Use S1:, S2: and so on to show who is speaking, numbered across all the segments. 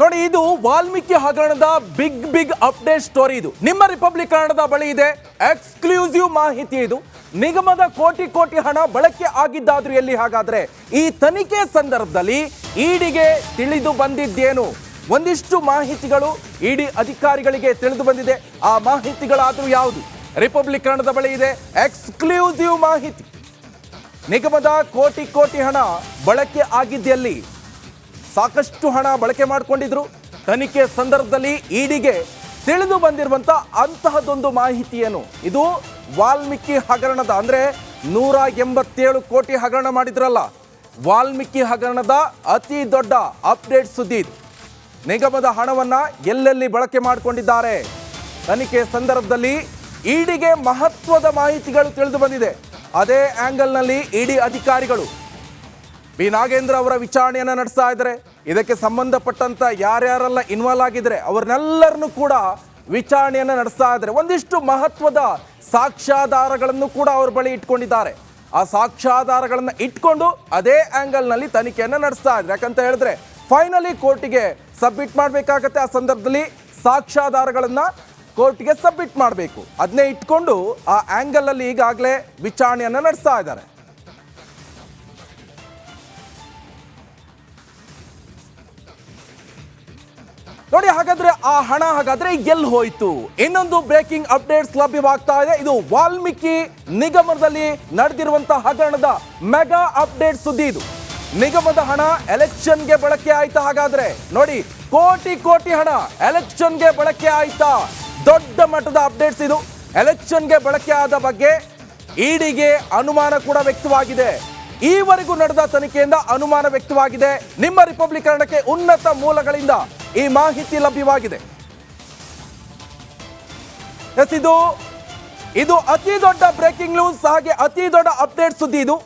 S1: ನೋಡಿ, ಇದು ವಾಲ್ಮೀಕಿ ಹಗರಣದ ಬಿಗ್ ಬಿಗ್ ಅಪ್ಡೇಟ್ ಸ್ಟೋರಿ ಇದು. ನಿಮ್ಮ ರಿಪಬ್ಲಿಕ್ ಕನ್ನಡದ ಬಳಿ ಇದೆ. ಎಕ್ಸ್ಕ್ಲೂಸಿವ್ ಮಾಹಿತಿ ಇದು. ನಿಗಮದ ಕೋಟಿ ಕೋಟಿ ಹಣ ಬಳಕೆ ಆಗಿದ್ದಾದ್ರೂ ಎಲ್ಲಿ ಹಾಗಾದ್ರೆ? ಈ ತನಿಖೆ ಸಂದರ್ಭದಲ್ಲಿ ಇಡಿಗೆ ತಿಳಿದು ಬಂದಿದ್ದೇನು? ಒಂದಿಷ್ಟು ಮಾಹಿತಿಗಳು ಇಡಿ ಅಧಿಕಾರಿಗಳಿಗೆ ತಿಳಿದು ಬಂದಿದೆ. ಆ ಮಾಹಿತಿಗಳಾದರೂ ಯಾವುದು? ರಿಪಬ್ಲಿಕ್ ಕನ್ನಡದ ಬಳಿ ಇದೆ. ಎಕ್ಸ್ಕ್ಲೂಸಿವ್ ಮಾಹಿತಿ. ನಿಗಮದ ಕೋಟಿ ಕೋಟಿ ಹಣ ಬಳಕೆ ಆಗಿದ್ದೆಲ್ಲಿ ಸಾಕಷ್ಟು ಹಣ ಬಳಕೆ ಮಾಡಿಕೊಂಡಿದ್ರು. ತನಿಖೆ ಸಂದರ್ಭದಲ್ಲಿ ಇಡಿಗೆ ತಿಳಿದು ಬಂದಿರುವಂತ ಅಂತಹದೊಂದು ಮಾಹಿತಿ ಏನು ಇದು ವಾಲ್ಮೀಕಿ ಹಗರಣದ ಅಂದ್ರೆ ನೂರ ಎಂಬತ್ತೇಳು ಕೋಟಿ ಹಗರಣ ಮಾಡಿದ್ರಲ್ಲ. ವಾಲ್ಮೀಕಿ ಹಗರಣದ ಅತಿ ದೊಡ್ಡ ಅಪ್ಡೇಟ್ ಸುದ್ದಿ ನಿಗಮದ ಹಣವನ್ನ ಎಲ್ಲೆಲ್ಲಿ ಬಳಕೆ ಮಾಡಿಕೊಂಡಿದ್ದಾರೆ? ತನಿಖೆ ಸಂದರ್ಭದಲ್ಲಿ ಇಡಿಗೆ ಮಹತ್ವದ ಮಾಹಿತಿಗಳು ತಿಳಿದು ಬಂದಿದೆ. ಅದೇ ಆಂಗಲ್ನಲ್ಲಿ ಇಡಿ ಅಧಿಕಾರಿಗಳು ಬಿ ನಾಗೇಂದ್ರ ಅವರ ವಿಚಾರಣೆಯನ್ನು ನಡೆಸ್ತಾ ಇದ್ದಾರೆ. ಇದಕ್ಕೆ ಸಂಬಂಧಪಟ್ಟಂತ ಯಾರ್ಯಾರೆಲ್ಲ ಇನ್ವಾಲ್ವ್ ಆಗಿದ್ರೆ ಅವ್ರನ್ನೆಲ್ಲರನ್ನು ಕೂಡ ವಿಚಾರಣೆಯನ್ನು ನಡೆಸ್ತಾ ಇದ್ದಾರೆ. ಒಂದಿಷ್ಟು ಮಹತ್ವದ ಸಾಕ್ಷ್ಯಾಧಾರಗಳನ್ನು ಕೂಡ ಅವ್ರ ಬಳಿ ಇಟ್ಕೊಂಡಿದ್ದಾರೆ. ಆ ಸಾಕ್ಷ್ಯಾಧಾರಗಳನ್ನು ಇಟ್ಕೊಂಡು ಅದೇ ಆ್ಯಂಗಲ್ನಲ್ಲಿ ತನಿಖೆಯನ್ನು ನಡೆಸ್ತಾ ಇದ್ದಾರೆ. ಯಾಕಂತ ಹೇಳಿದ್ರೆ ಫೈನಲಿ ಕೋರ್ಟಿಗೆ ಸಬ್ಮಿಟ್ ಮಾಡಬೇಕಾಗತ್ತೆ. ಆ ಸಂದರ್ಭದಲ್ಲಿ ಸಾಕ್ಷ್ಯಾಧಾರಗಳನ್ನು ಕೋರ್ಟ್ಗೆ ಸಬ್ಮಿಟ್ ಮಾಡಬೇಕು. ಅದನ್ನೇ ಇಟ್ಕೊಂಡು ಆ ಆ್ಯಂಗಲಲ್ಲಿ ಈಗಾಗಲೇ ವಿಚಾರಣೆಯನ್ನು ನಡೆಸ್ತಾ ಇದ್ದಾರೆ. ನೋಡಿ, ಹಾಗಾದ್ರೆ ಆ ಹಣ ಹಾಗಾದ್ರೆ ಎಲ್ಲಿ ಹೋಯ್ತು? ಇನ್ನೊಂದು ಬ್ರೇಕಿಂಗ್ ಅಪ್ಡೇಟ್ಸ್ ಲಭ್ಯವಾಗ್ತಾ ಇದೆ. ಇದು ವಾಲ್ಮೀಕಿ ನಿಗಮದಲ್ಲಿ ನಡೆದಿರುವಂತಹ ಹಗರಣದ ಮೆಗಾ ಅಪ್ಡೇಟ್ ಸುದ್ದಿ ಇದು. ನಿಗಮದ ಹಣ ಎಲೆಕ್ಷನ್ಗೆ ಬಳಕೆ ಆಯ್ತಾ ಹಾಗಾದ್ರೆ? ನೋಡಿ, ಕೋಟಿ ಕೋಟಿ ಹಣ ಎಲೆಕ್ಷನ್ಗೆ ಬಳಕೆ ಆಯ್ತಾ? ದೊಡ್ಡ ಮಟ್ಟದ ಅಪ್ಡೇಟ್ಸ್ ಇದು. ಎಲೆಕ್ಷನ್ಗೆ ಬಳಕೆ ಆದ ಬಗ್ಗೆ ಇಡಿಗೆ ಅನುಮಾನ ಕೂಡ ವ್ಯಕ್ತವಾಗಿದೆ. ಈವರೆಗೂ ನಡೆದ ತನಿಖೆಯಿಂದ ಅನುಮಾನ ವ್ಯಕ್ತವಾಗಿದೆ. ನಿಮ್ಮ ರಿಪಬ್ಲಿಕ್ ಉನ್ನತ ಮೂಲಗಳಿಂದ ಈ ಮಾಹಿತಿ ಲಭ್ಯವಾಗಿದೆ. ಎಸ್ ಇದು ಇದು ಅತಿ ದೊಡ್ಡ ಬ್ರೇಕಿಂಗ್ ನ್ಯೂಸ್ ಹಾಗೆ ಅತಿ ದೊಡ್ಡ ಅಪ್ಡೇಟ್ ಸುದ್ದಿ ಇದು.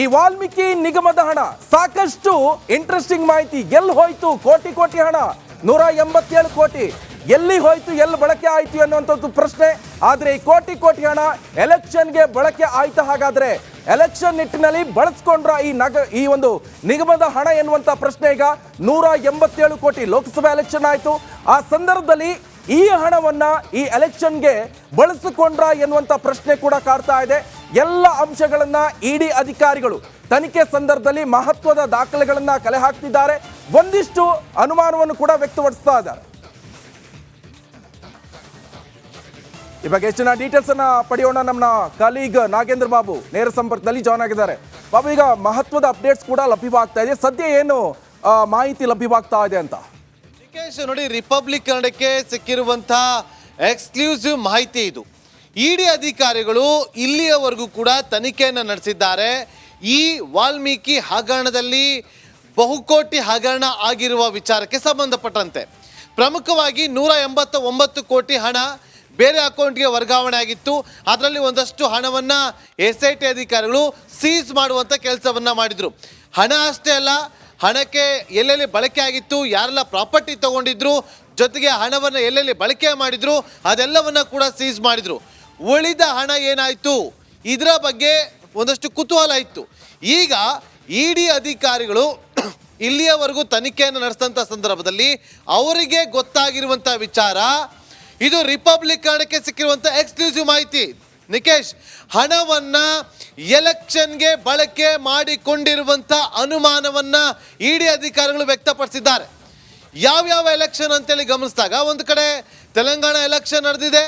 S1: ಈ ವಾಲ್ಮೀಕಿ ನಿಗಮದ ಹಣ, ಸಾಕಷ್ಟು ಇಂಟ್ರೆಸ್ಟಿಂಗ್ ಮಾಹಿತಿ. ಎಲ್ಲಿ ಹೋಯ್ತು? ಕೋಟಿ ಕೋಟಿ ಹಣ. ನೂರ ಎಂಬತ್ತೇಳು ಕೋಟಿ. ಎಲ್ಲಿ ಹೋಯ್ತು? ಎಲ್ಲಿ ಬಳಕೆ ಆಯ್ತು ಅನ್ನುವಂಥದ್ದು ಪ್ರಶ್ನೆ. ಆದರೆ ಈ ಕೋಟಿ ಕೋಟಿ ಹಣ ಎಲೆಕ್ಷನ್ಗೆ ಬಳಕೆ ಆಯ್ತಾ ಹಾಗಾದ್ರೆ ಎಲೆಕ್ಷನ್ ನಿಟ್ಟಿನಲ್ಲಿ ಬಳಸ್ಕೊಂಡ್ರ ಈ ನಗ, ಈ ಒಂದು ನಿಗಮದ ಹಣ ಎನ್ನುವಂತ ಪ್ರಶ್ನೆ ಈಗ ನೂರ ಎಂಬತ್ತೇಳು ಕೋಟಿ ಲೋಕಸಭಾ ಎಲೆಕ್ಷನ್ ಆಯಿತು. ಆ ಸಂದರ್ಭದಲ್ಲಿ ಈ ಹಣವನ್ನ ಈ ಎಲೆಕ್ಷನ್ಗೆ ಬಳಸಿಕೊಂಡ್ರ ಎನ್ನುವಂತ ಪ್ರಶ್ನೆ ಕೂಡ ಕಾಡ್ತಾ ಇದೆ. ಎಲ್ಲ ಅಂಶಗಳನ್ನ ಇಡಿ ಅಧಿಕಾರಿಗಳು ತನಿಖೆ ಸಂದರ್ಭದಲ್ಲಿ ಮಹತ್ವದ ದಾಖಲೆಗಳನ್ನ ಕಲೆ ಹಾಕ್ತಿದ್ದಾರೆ. ಒಂದಿಷ್ಟು ಅನುಮಾನವನ್ನು ಕೂಡ ವ್ಯಕ್ತಪಡಿಸ್ತಾ ಇದ್ದಾರೆ. ಬಗ್ಗೆ ಹೆಚ್ಚಿನ ಡೀಟೇಲ್ಸ್ ಅನ್ನ ಪಡೆಯೋಣ ನಮ್ಮ ಕಲೀಗ್ ನಾಗೇಂದ್ರ ಬಾಬು. ನೇರ ಸಂಪರ್ಕದಲ್ಲಿ ಜಾಯ್ನ್ ಆಗಿದ್ದಾರೆ. ಬಾಬು, ಈಗ ಮಹತ್ವದ ಅಪ್ಡೇಟ್ಸ್ ಕೂಡ ಲಭ್ಯವಾಗ್ತಾ ಇದೆ. ಸದ್ಯ ಏನು ಮಾಹಿತಿ ಲಭ್ಯವಾಗ್ತಾ ಇದೆ ಅಂತ?
S2: ನೋಡಿ ರಿಪಬ್ಲಿಕ್ ಕನ್ನಡಕ್ಕೆ ಸಿಕ್ಕಿರುವಂತಹ ಎಕ್ಸ್ಕ್ಲೂಸಿವ್ ಮಾಹಿತಿ ಇದು. ಇಡಿ ಅಧಿಕಾರಿಗಳು ಇಲ್ಲಿಯವರೆಗೂ ಕೂಡ ತನಿಖೆಯನ್ನು ನಡೆಸಿದ್ದಾರೆ. ಈ ವಾಲ್ಮೀಕಿ ಹಗರಣದಲ್ಲಿ ಬಹುಕೋಟಿ ಹಗರಣ ಆಗಿರುವ ವಿಚಾರಕ್ಕೆ ಸಂಬಂಧಪಟ್ಟಂತೆ. ಪ್ರಮುಖವಾಗಿ ನೂರ ಎಂಬತ್ತ ಒಂಬತ್ತು ಕೋಟಿ ಹಣ ಬೇರೆ ಅಕೌಂಟ್ಗೆ ವರ್ಗಾವಣೆ ಆಗಿತ್ತು. ಅದರಲ್ಲಿ ಒಂದಷ್ಟು ಹಣವನ್ನು ಎಸ್ ಐ ಟಿ ಅಧಿಕಾರಿಗಳು ಸೀಸ್ ಮಾಡುವಂಥ ಕೆಲಸವನ್ನು ಮಾಡಿದರು. ಹಣ ಅಷ್ಟೇ ಅಲ್ಲ, ಹಣಕ್ಕೆ ಎಲ್ಲೆಲ್ಲಿ ಬಳಕೆ ಆಗಿತ್ತು, ಯಾರೆಲ್ಲ ಪ್ರಾಪರ್ಟಿ ತಗೊಂಡಿದ್ರು, ಜೊತೆಗೆ ಹಣವನ್ನು ಎಲ್ಲೆಲ್ಲಿ ಬಳಕೆ ಮಾಡಿದ್ರು, ಅದೆಲ್ಲವನ್ನು ಕೂಡ ಸೀಸ್ ಮಾಡಿದರು. ಉಳಿದ ಹಣ ಏನಾಯಿತು? ಇದರ ಬಗ್ಗೆ ಒಂದಷ್ಟು ಕುತೂಹಲ ಇತ್ತು. ಈಗ ಇ ಡಿ ಅಧಿಕಾರಿಗಳು ಇಲ್ಲಿಯವರೆಗೂ ತನಿಖೆಯನ್ನು ನಡೆಸಿದಂಥ ಸಂದರ್ಭದಲ್ಲಿ ಅವರಿಗೆ ಗೊತ್ತಾಗಿರುವಂಥ ವಿಚಾರ ಇದು ರಿಪಬ್ಲಿಕ್ ಕಾರಣಕ್ಕೆ ಸಿಕ್ಕಿರುವಂಥ ಎಕ್ಸ್ಕ್ಲೂಸಿವ್ ಮಾಹಿತಿ. ನಿಕೇಶ್, ಹಣವನ್ನ ಎಲೆಕ್ಷನ್ಗೆ ಬಳಕೆ ಮಾಡಿಕೊಂಡಿರುವಂಥ ಅನುಮಾನವನ್ನ ಇಡಿ ಅಧಿಕಾರಿಗಳು ವ್ಯಕ್ತಪಡಿಸಿದ್ದಾರೆ. ಯಾವ್ಯಾವ ಎಲೆಕ್ಷನ್ ಅಂತೇಳಿ ಗಮನಿಸಿದಾಗ, ಒಂದು ಕಡೆ ತೆಲಂಗಾಣ ಎಲೆಕ್ಷನ್ ನಡೆದಿದೆ,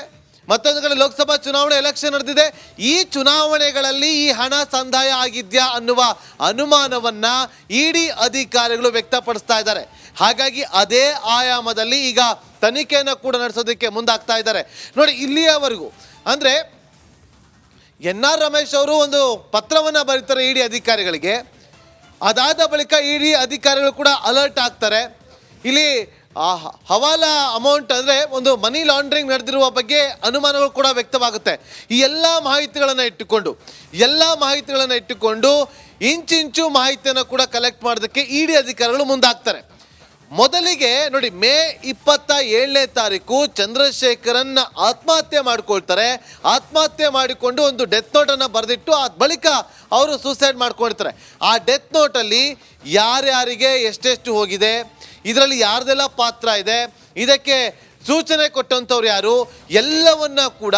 S2: ಮತ್ತೊಂದು ಕಡೆ ಲೋಕಸಭಾ ಚುನಾವಣೆ ಎಲೆಕ್ಷನ್ ನಡೆದಿದೆ. ಈ ಚುನಾವಣೆಗಳಲ್ಲಿ ಈ ಹಣ ಸಂದಾಯ ಆಗಿದ್ಯಾ ಅನ್ನುವ ಅನುಮಾನವನ್ನ ಇಡಿ ಅಧಿಕಾರಿಗಳು ವ್ಯಕ್ತಪಡಿಸ್ತಾ ಇದ್ದಾರೆ. ಹಾಗಾಗಿ ಅದೇ ಆಯಾಮದಲ್ಲಿ ಈಗ ತನಿಖೆಯನ್ನು ಕೂಡ ನಡೆಸೋದಕ್ಕೆ ಮುಂದಾಗ್ತಾ ಇದ್ದಾರೆ. ನೋಡಿ, ಇಲ್ಲಿಯವರೆಗೂ ಅಂದರೆ ಎನ್ ಆರ್ ರಮೇಶ್ ಅವರು ಒಂದು ಪತ್ರವನ್ನು ಬರೀತಾರೆ ಇಡಿ ಅಧಿಕಾರಿಗಳಿಗೆ. ಅದಾದ ಬಳಿಕ ಇಡಿ ಅಧಿಕಾರಿಗಳು ಕೂಡ ಅಲರ್ಟ್ ಆಗ್ತಾರೆ. ಇಲ್ಲಿ ಹವಾಲಾ ಅಮೌಂಟ್ ಅಂದರೆ ಒಂದು ಮನಿ ಲಾಂಡ್ರಿಂಗ್ ನಡೆದಿರುವ ಬಗ್ಗೆ ಅನುಮಾನಗಳು ಕೂಡ ವ್ಯಕ್ತವಾಗುತ್ತೆ. ಈ ಎಲ್ಲ ಮಾಹಿತಿಗಳನ್ನು ಇಟ್ಟುಕೊಂಡು, ಎಲ್ಲ ಮಾಹಿತಿಗಳನ್ನು ಇಟ್ಟುಕೊಂಡು, ಇಂಚಿಂಚು ಮಾಹಿತಿಯನ್ನು ಕೂಡ ಕಲೆಕ್ಟ್ ಮಾಡೋದಕ್ಕೆ ಇಡಿ ಅಧಿಕಾರಿಗಳು ಮುಂದಾಗ್ತಾರೆ. ಮೊದಲಿಗೆ ನೋಡಿ, ಮೇ ಇಪ್ಪತ್ತ ಏಳನೇ ತಾರೀಕು ಚಂದ್ರಶೇಖರನ್ ಆತ್ಮಹತ್ಯೆ ಮಾಡ್ಕೊಳ್ತಾರೆ. ಆತ್ಮಹತ್ಯೆ ಮಾಡಿಕೊಂಡು ಒಂದು ಡೆತ್ ನೋಟನ್ನು ಬರೆದಿಟ್ಟು ಆ ಬಳಿಕ ಅವರು ಸೂಸೈಡ್ ಮಾಡ್ಕೊಳ್ತಾರೆ ಆ ಡೆತ್ ನೋಟಲ್ಲಿ ಯಾರ್ಯಾರಿಗೆ ಎಷ್ಟೆಷ್ಟು ಹೋಗಿದೆ, ಇದರಲ್ಲಿ ಯಾರ್ದೆಲ್ಲ ಪಾತ್ರ ಇದೆ, ಇದಕ್ಕೆ ಸೂಚನೆ ಕೊಟ್ಟಂಥವ್ರು ಯಾರು? ಎಲ್ಲವನ್ನ ಕೂಡ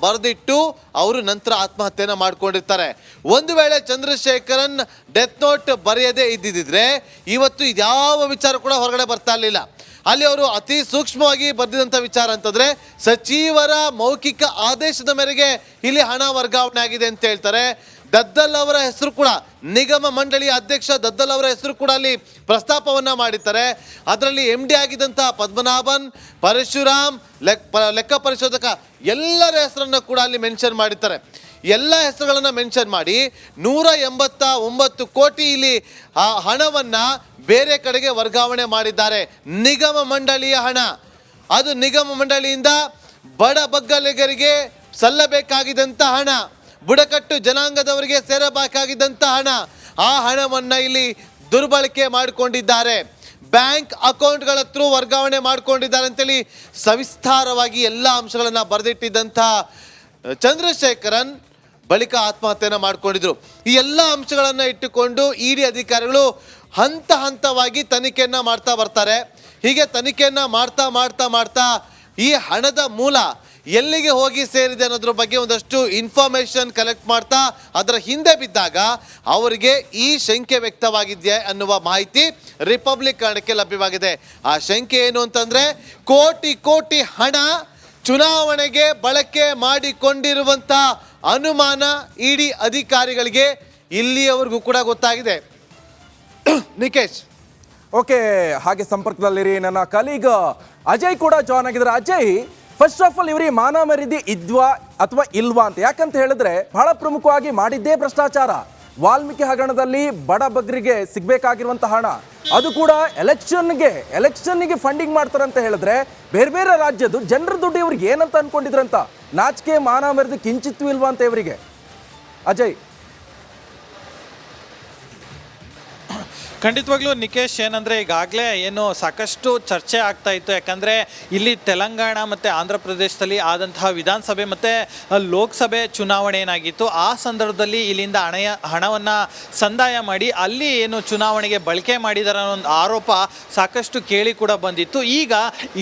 S2: ಬರೆದಿಟ್ಟು ಅವರು ನಂತರ ಆತ್ಮಹತ್ಯೆಯನ್ನು ಮಾಡ್ಕೊಂಡಿರ್ತಾರೆ. ಒಂದು ವೇಳೆ ಚಂದ್ರಶೇಖರನ್ ಡೆತ್ ನೋಟ್ ಬರೆಯದೇ ಇದ್ದಿದ್ರೆ ಇವತ್ತು ಇದ್ಯಾವ ವಿಚಾರ ಕೂಡ ಹೊರಗಡೆ ಬರ್ತಾ ಇರಲಿಲ್ಲ. ಅಲ್ಲಿ ಅವರು ಅತಿ ಸೂಕ್ಷ್ಮವಾಗಿ ಬರೆದಿದಂಥ ವಿಚಾರ ಅಂತಂದರೆ, ಸಚಿವರ ಮೌಖಿಕ ಆದೇಶದ ಮೇರೆಗೆ ಇಲ್ಲಿ ಹಣ ವರ್ಗಾವಣೆ ಆಗಿದೆ ಅಂತ ಹೇಳ್ತಾರೆ. ದದ್ದಲ್ ಅವರ ಹೆಸರು ಕೂಡ ನಿಗಮ ಮಂಡಳಿಯ ಅಧ್ಯಕ್ಷ ದದ್ದಲ್ ಅವರ ಹೆಸರು ಕೂಡ ಅಲ್ಲಿ ಪ್ರಸ್ತಾಪವನ್ನ ಮಾಡಿದ್ದಾರೆ. ಅದರಲ್ಲಿ ಎಂ ಡಿ ಆಗಿದ್ದಂತಹ ಪದ್ಮನಾಭನ್, ಪರಶುರಾಮ್ ಲೆಕ್ಕ ಪರಿಶೋಧಕ ಎಲ್ಲರ ಹೆಸರನ್ನ ಕೂಡ ಅಲ್ಲಿ ಮೆನ್ಷನ್ ಮಾಡಿದ್ದಾರೆ. ಎಲ್ಲ ಹೆಸರುಗಳನ್ನ ಮೆನ್ಷನ್ ಮಾಡಿ ನೂರ ಎಂಬತ್ತ ಒಂಬತ್ತು ಕೋಟಿ ಇಲ್ಲಿ ಆ ಹಣವನ್ನ ಬೇರೆ ಕಡೆಗೆ ವರ್ಗಾವಣೆ ಮಾಡಿದ್ದಾರೆ. ನಿಗಮ ಮಂಡಳಿಯ ಹಣ. ಅದು ನಿಗಮ ಮಂಡಳಿಯಿಂದ ಬಡ ಬಗ್ಗಲಿಗರಿಗೆ ಸಲ್ಲಬೇಕಾಗಿದ್ದಂಥ ಹಣ. ಬುಡಕಟ್ಟು ಜನಾಂಗದವರಿಗೆ ಸೇರಬೇಕಾಗಿದ್ದಂಥ ಹಣ, ಆ ಹಣವನ್ನು ಇಲ್ಲಿ ದುರ್ಬಳಕೆ ಮಾಡಿಕೊಂಡಿದ್ದಾರೆ. ಬ್ಯಾಂಕ್ ಅಕೌಂಟ್ಗಳ ಥ್ರೂ ವರ್ಗಾವಣೆ ಮಾಡಿಕೊಂಡಿದ್ದಾರೆ ಅಂತೇಳಿ ಸವಿಸ್ತಾರವಾಗಿ ಎಲ್ಲ ಅಂಶಗಳನ್ನು ಬರೆದಿಟ್ಟಿದ್ದಂಥ ಚಂದ್ರಶೇಖರನ್ ಬಳಿಕ ಆತ್ಮಹತ್ಯೆಯನ್ನು ಮಾಡಿಕೊಂಡಿದ್ರು. ಈ ಎಲ್ಲ ಅಂಶಗಳನ್ನು ಇಟ್ಟುಕೊಂಡು ಇಡಿ ಅಧಿಕಾರಿಗಳು ಹಂತ ಹಂತವಾಗಿ ತನಿಖೆಯನ್ನು ಮಾಡ್ತಾ ಬರ್ತಾರೆ. ಹೀಗೆ ತನಿಖೆಯನ್ನು ಮಾಡ್ತಾ ಮಾಡ್ತಾ ಮಾಡ್ತಾ ಈ ಹಣದ ಮೂಲ ಎಲ್ಲಿಗೆ ಹೋಗಿ ಸೇರಿದೆ ಅನ್ನೋದ್ರ ಬಗ್ಗೆ ಒಂದಷ್ಟು ಇನ್ಫಾರ್ಮೇಶನ್ ಕಲೆಕ್ಟ್ ಮಾಡ್ತಾ ಅದರ ಹಿಂದೆ ಬಿದ್ದಾಗ ಅವರಿಗೆ ಈ ಶಂಕೆ ವ್ಯಕ್ತವಾಗಿದೆ ಅನ್ನುವ ಮಾಹಿತಿ ರಿಪಬ್ಲಿಕ್ ಕಾರಣಕ್ಕೆ ಲಭ್ಯವಾಗಿದೆ. ಆ ಶಂಕೆ ಏನು ಅಂತಂದ್ರೆ ಕೋಟಿ ಕೋಟಿ ಹಣ ಚುನಾವಣೆಗೆ ಬಳಕೆ ಮಾಡಿಕೊಂಡಿರುವಂತ ಅನುಮಾನ ಇಡಿ ಅಧಿಕಾರಿಗಳಿಗೆ ಇಲ್ಲಿಯವರೆಗೂ ಕೂಡ ಗೊತ್ತಾಗಿದೆ. ನಿಕೇಶ್.
S1: ಓಕೆ ಹಾಗೆ ಸಂಪರ್ಕದಲ್ಲಿರಿ ನನ್ನ ಕಲೀಗ್ ಅಜಯ್ ಕೂಡ ಜಾಯ್ನ್ ಆಗಿದ್ದಾರೆ. ಅಜಯ್ ಫಸ್ಟ್ ಆಫ್ ಆಲ್ ಇವರಿಗೆ ಮಾನ ಮರ್ಯಾದೆ ಇದ್ವಾ ಅಥವಾ ಇಲ್ವಾ ಅಂತ? ಯಾಕಂತ ಹೇಳಿದ್ರೆ ಬಹಳ ಪ್ರಮುಖವಾಗಿ ಮಾಡಿದ್ದೇ ಭ್ರಷ್ಟಾಚಾರ. ವಾಲ್ಮೀಕಿ ಹಗರಣದಲ್ಲಿ ಬಡ ಬಗ್ರಿಗೆ ಸಿಗ್ಬೇಕಾಗಿರುವಂತಹ ಹಣ. ಅದು ಕೂಡ ಎಲೆಕ್ಷನ್ಗೆ ಎಲೆಕ್ಷನ್ಗೆ ಫಂಡಿಂಗ್ ಮಾಡ್ತಾರೆ ಅಂತ ಹೇಳಿದ್ರೆ ಬೇರೆ ಬೇರೆ ರಾಜ್ಯದ್ದು ಜನರ ದುಡ್ಡು ಇವ್ರಿಗೆ ಏನಂತ ಅನ್ಕೊಂಡಿದ್ರಂತ? ನಾಚಿಕೆ, ಮಾನ ಮರ್ಯಾದೆ ಕಿಂಚಿತ್ತು ಇಲ್ವಾ ಅಂತ ಇವರಿಗೆ? ಅಜಯ್
S3: ಖಂಡಿತವಾಗ್ಲೂ ನಿಕೇಶ್ ಏನಂದ್ರೆ ಈಗಾಗಲೇ ಏನು ಸಾಕಷ್ಟು ಚರ್ಚೆ ಆಗ್ತಾ ಇತ್ತು. ಯಾಕಂದ್ರೆ ಇಲ್ಲಿ ತೆಲಂಗಾಣ ಮತ್ತೆ ಆಂಧ್ರ ಪ್ರದೇಶದಲ್ಲಿ ಆದಂತಹ ವಿಧಾನಸಭೆ ಮತ್ತೆ ಲೋಕಸಭೆ ಚುನಾವಣೆ ಏನಾಗಿತ್ತು. ಆ ಸಂದರ್ಭದಲ್ಲಿ ಇಲ್ಲಿಂದ ಹಣೆಯ ಹಣವನ್ನ ಸಂದಾಯ ಮಾಡಿ ಅಲ್ಲಿ ಏನು ಚುನಾವಣೆಗೆ ಬಳಕೆ ಮಾಡಿದಾರೆ ಅನ್ನೋ ಒಂದು ಆರೋಪ ಸಾಕಷ್ಟು ಕೇಳಿ ಕೂಡ ಬಂದಿತ್ತು. ಈಗ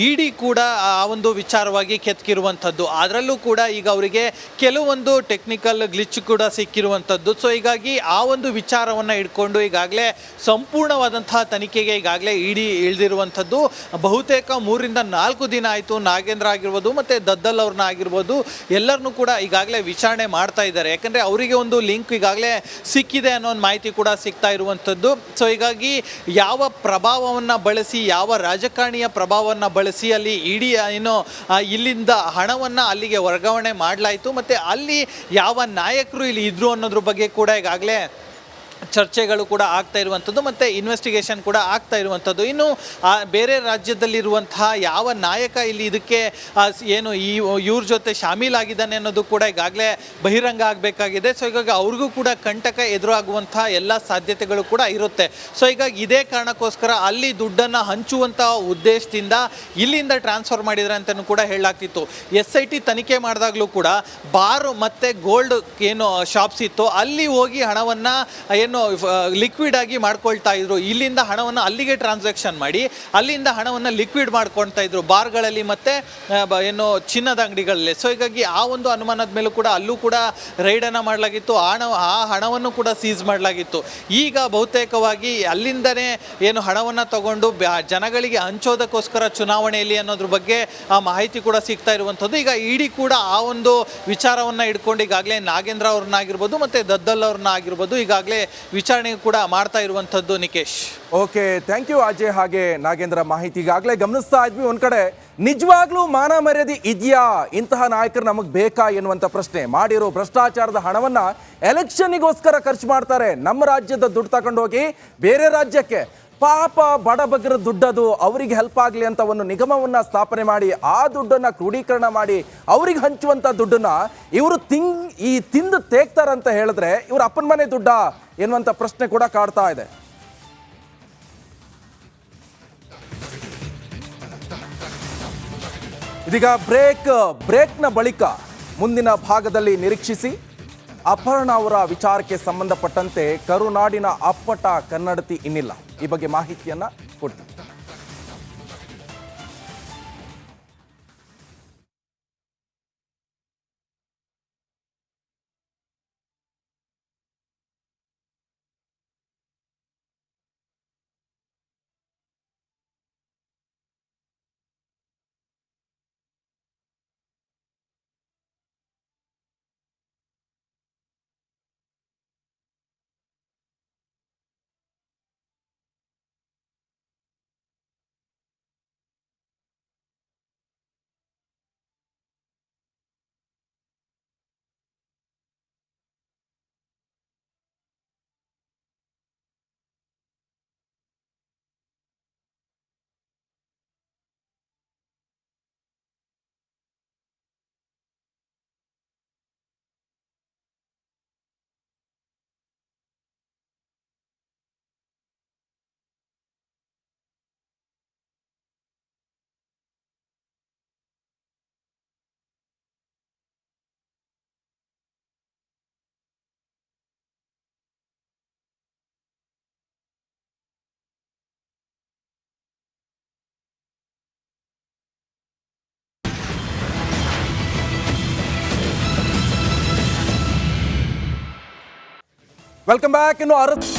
S3: ಇಡಿ ಕೂಡ ಆ ಒಂದು ವಿಚಾರವಾಗಿ ಕೆತ್ಕಿರುವಂಥದ್ದು. ಅದರಲ್ಲೂ ಕೂಡ ಈಗ ಅವರಿಗೆ ಕೆಲವೊಂದು ಟೆಕ್ನಿಕಲ್ ಗ್ಲಿಚ್ ಕೂಡ ಸಿಕ್ಕಿರುವಂಥದ್ದು. ಸೊ ಹೀಗಾಗಿ ಆ ಒಂದು ವಿಚಾರವನ್ನು ಇಟ್ಕೊಂಡು ಈಗಾಗಲೇ ಸಂಪೂರ್ಣವಾದಂತಹ ತನಿಖೆಗೆ ಈಗಾಗಲೇ ಇಡಿ ಇಳಿದಿರುವಂಥದ್ದು. ಬಹುತೇಕ ಮೂರಿಂದ ನಾಲ್ಕು ದಿನ ಆಯಿತು ನಾಗೇಂದ್ರ ಆಗಿರ್ಬೋದು ಮತ್ತು ದದ್ದಲ್ ಅವ್ರನ್ನ ಆಗಿರ್ಬೋದು ಎಲ್ಲರನ್ನೂ ಕೂಡ ಈಗಾಗಲೇ ವಿಚಾರಣೆ ಮಾಡ್ತಾ ಇದ್ದಾರೆ. ಯಾಕಂದರೆ ಅವರಿಗೆ ಒಂದು ಲಿಂಕ್ ಈಗಾಗಲೇ ಸಿಕ್ಕಿದೆ ಅನ್ನೋ ಒಂದು ಮಾಹಿತಿ ಕೂಡ ಸಿಗ್ತಾ ಇರುವಂಥದ್ದು. ಸೊ ಹೀಗಾಗಿ ಯಾವ ಪ್ರಭಾವವನ್ನು ಬಳಸಿ, ಯಾವ ರಾಜಕಾರಣಿಯ ಪ್ರಭಾವವನ್ನು ಬಳಸಿ ಅಲ್ಲಿ ಇಡಿ ಏನು ಇಲ್ಲಿಂದ ಹಣವನ್ನು ಅಲ್ಲಿಗೆ ವರ್ಗಾವಣೆ ಮಾಡಲಾಯಿತು. ಮತ್ತು ಅಲ್ಲಿ ಯಾವ ನಾಯಕರು ಇಲ್ಲಿ ಇದ್ರು ಅನ್ನೋದ್ರ ಬಗ್ಗೆ ಕೂಡ ಈಗಾಗಲೇ ಚರ್ಚೆಗಳು ಕೂಡ ಆಗ್ತಾ ಇರುವಂಥದ್ದು ಮತ್ತು ಇನ್ವೆಸ್ಟಿಗೇಷನ್ ಕೂಡ ಆಗ್ತಾ ಇರುವಂಥದ್ದು. ಇನ್ನು ಬೇರೆ ರಾಜ್ಯದಲ್ಲಿರುವಂತಹ ಯಾವ ನಾಯಕ ಇಲ್ಲಿ ಇದಕ್ಕೆ ಏನು ಈ, ಇವ್ರ ಜೊತೆ ಶಾಮೀಲಾಗಿದ್ದಾನೆ ಅನ್ನೋದು ಕೂಡ ಈಗಾಗಲೇ ಬಹಿರಂಗ ಆಗಬೇಕಾಗಿದೆ. ಸೊ ಹೀಗಾಗಿ ಅವ್ರಿಗೂ ಕೂಡ ಕಂಟಕ ಎದುರಾಗುವಂತಹ ಎಲ್ಲ ಸಾಧ್ಯತೆಗಳು ಕೂಡ ಇರುತ್ತೆ. ಸೊ ಹೀಗಾಗಿ ಇದೇ ಕಾರಣಕ್ಕೋಸ್ಕರ ಅಲ್ಲಿ ದುಡ್ಡನ್ನು ಹಂಚುವಂಥ ಉದ್ದೇಶದಿಂದ ಇಲ್ಲಿಂದ ಟ್ರಾನ್ಸ್ಫರ್ ಮಾಡಿದ್ರೆ ಅಂತಲೂ ಕೂಡ ಹೇಳಲಾಗ್ತಿತ್ತು. ಎಸ್ ಐ ಟಿ ತನಿಖೆ ಮಾಡಿದಾಗಲೂ ಕೂಡ ಬಾರು ಮತ್ತು ಗೋಲ್ಡ್ ಏನು ಶಾಪ್ಸ್ ಇತ್ತು. ಅಲ್ಲಿ ಹೋಗಿ ಹಣವನ್ನು ಲಿಕ್ವಿಡ್ ಆಗಿ ಮಾಡ್ಕೊಳ್ತಾ ಇದ್ರು. ಇಲ್ಲಿಂದ ಹಣವನ್ನು ಅಲ್ಲಿಗೆ ಟ್ರಾನ್ಸಾಕ್ಷನ್ ಮಾಡಿ, ಅಲ್ಲಿಂದ ಹಣವನ್ನು ಲಿಕ್ವಿಡ್ ಮಾಡ್ಕೊಳ್ತಾ ಇದ್ರು ಬಾರ್ಗಳಲ್ಲಿ ಮತ್ತೆ ಏನು, ಚಿನ್ನದ ಅಂಗಡಿಗಳಲ್ಲಿ. ಸೊ ಹೀಗಾಗಿ ಆ ಒಂದು ಅನುಮಾನದ ಮೇಲೂ ಕೂಡ ಅಲ್ಲೂ ಕೂಡ ರೈಡನ್ನು ಮಾಡಲಾಗಿತ್ತು. ಆ ಆ ಹಣವನ್ನು ಕೂಡ ಸೀಸ್ ಮಾಡಲಾಗಿತ್ತು. ಈಗ ಬಹುತೇಕವಾಗಿ ಅಲ್ಲಿಂದನೇ ಏನು ಹಣವನ್ನು ತಗೊಂಡು ಜನಗಳಿಗೆ ಹಂಚೋದಕ್ಕೋಸ್ಕರ ಚುನಾವಣೆಯಲ್ಲಿ ಅನ್ನೋದ್ರ ಬಗ್ಗೆ ಆ ಮಾಹಿತಿ ಕೂಡ ಸಿಗ್ತಾ ಇರುವಂಥದ್ದು. ಈಗ ಇಡಿ ಕೂಡ ಆ ಒಂದು ವಿಚಾರವನ್ನು ಇಟ್ಕೊಂಡು ಈಗಾಗಲೇ ನಾಗೇಂದ್ರ ಅವ್ರನ್ನ ಆಗಿರ್ಬೋದು ಮತ್ತು ದದ್ದಲ್ ಅವ್ರನ್ನ ಆಗಿರ್ಬೋದು ಈಗಾಗಲೇ ವಿಚಾರಣೆ ಕೂಡ ಮಾಡ್ತಾ ಇರುವಂಥದ್ದು Nikesh.
S1: Okay thank you Ajay ಹಾಗೆ ನಾಗೇಂದ್ರ ಮಾಹಿತಿ. ಈಗಾಗಲೇ ಗಮನಿಸ್ತಾ ಇದ್ವಿ, ಒಂದು ಕಡೆ ನಿಜವಾಗ್ಲೂ ಮಾನ ಮರ್ಯಾದೆ ಇದೆಯಾ? ಇಂತಹ ನಾಯಕರು ನಮಗೆ ಬೇಕಾ ಎನ್ನುವಂಥ ಪ್ರಶ್ನೆ. ಮಾಡಿರೋ ಭ್ರಷ್ಟಾಚಾರದ ಹಣವನ್ನ ಎಲೆಕ್ಷನ್ನಿಗೋಸ್ಕರ ಖರ್ಚು ಮಾಡ್ತಾರೆ. ನಮ್ಮ ರಾಜ್ಯದ ದುಡ್ಡು ತಗೊಂಡೋಗಿ ಬೇರೆ ರಾಜ್ಯಕ್ಕೆ. ಪಾಪ ಬಡಬಗ್ರ ದುಡ್ಡದು ಅವರಿಗೆ ಹೆಲ್ಪ್ ಆಗಲಿ ಅಂತ ಒಂದು ನಿಗಮವನ್ನ ಸ್ಥಾಪನೆ ಮಾಡಿ, ಆ ದುಡ್ಡನ್ನ ಕ್ರೋಢೀಕರಣ ಮಾಡಿ, ಅವ್ರಿಗೆ ಹಂಚುವಂತ ದುಡ್ಡನ್ನ ಇವರು ತಿಂಗ್, ಈ ತಿಂದು ತೇಗ್ತಾರಂತ ಹೇಳಿದ್ರೆ ಇವರು ಅಪ್ಪನ ಮನೆ ದುಡ್ಡ ಎನ್ನುವಂಥ ಪ್ರಶ್ನೆ ಕೂಡ ಕಾಡ್ತಾ ಇದೆ. ಇದೀಗ ಬ್ರೇಕ್ ಬ್ರೇಕ್ನ ಬಳಿಕ ಮುಂದಿನ ಭಾಗದಲ್ಲಿ ನಿರೀಕ್ಷಿಸಿ. ಅಪರ್ಣ ಅವರ ವಿಚಾರಕ್ಕೆ ಸಂಬಂಧಪಟ್ಟಂತೆ ಕರುನಾಡಿನ ಅಪ್ಪಟ ಕನ್ನಡತಿ ಇನ್ನಿಲ್ಲ. ಈ ಬಗ್ಗೆ ಮಾಹಿತಿಯನ್ನ ಕೊಡ್ತೀವಿ ವೆಲ್ಕಮ್ ಬ್ಯಾಕ್ ಇನ್ನು ಅರಸ್